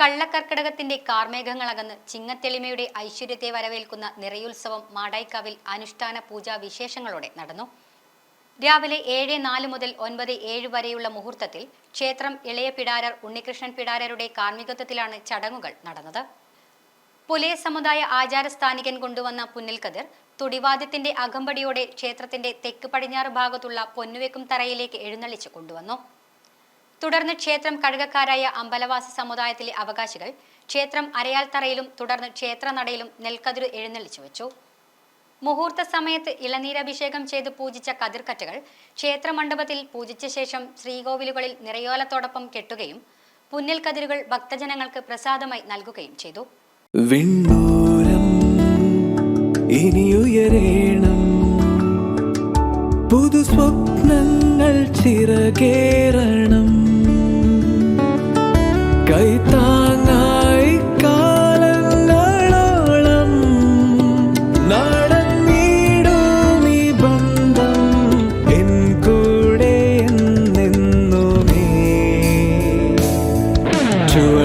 കള്ളക്കർക്കിടകത്തിന്റെ കാർമേഘങ്ങളകന്ന് ചിങ്ങത്തെളിമയുടെ ഐശ്വര്യത്തെ വരവേൽക്കുന്ന നിറയുത്സവം മാടായിക്കാവിൽ അനുഷ്ഠാന പൂജാ വിശേഷങ്ങളോടെ നടന്നു. രാവിലെ ഏഴ് നാല് മുതൽ ഒൻപത് ഏഴ് വരെയുള്ള മുഹൂർത്തത്തിൽ ക്ഷേത്രം ഇളയ പിടാരർ ഉണ്ണികൃഷ്ണൻ പിടാരരുടെ കാർമ്മികത്വത്തിലാണ് ചടങ്ങുകൾ നടന്നത്. പുലയ സമുദായ ആചാരസ്ഥാനികൻ കൊണ്ടുവന്ന പുന്നിൽക്കതിർ തുടിവാദ്യത്തിന്റെ അകമ്പടിയോടെ ക്ഷേത്രത്തിന്റെ തെക്ക് പടിഞ്ഞാറ് ഭാഗത്തുള്ള പൊന്നുവെക്കും തറയിലേക്ക് എഴുന്നള്ളിച്ച് കൊണ്ടുവന്നു. തുടർന്ന് ക്ഷേത്രം കഴുകക്കാരായ അമ്പലവാസി സമുദായത്തിലെ അവകാശികൾ ക്ഷേത്രം അരയാൽ തറയിലും തുടർന്ന് ക്ഷേത്രനടയിലും നെൽക്കതിരു എഴുന്നള്ളിച്ചു വെച്ചു. മുഹൂർത്ത സമയത്ത് ഇളനീരഭിഷേകം ചെയ്ത് പൂജിച്ച കതിർക്കറ്റകൾ ക്ഷേത്രമണ്ഡപത്തിൽ പൂജിച്ച ശേഷം ശ്രീകോവിലുകളിൽ നിറയോലത്തോടൊപ്പം കെട്ടുകയും പുന്നിൽ കതിരുകൾ ഭക്തജനങ്ങൾക്ക് പ്രസാദമായി നൽകുകയും ചെയ്തു. ഇനിയുയരേണം. പുതു ചിറകേറണം. to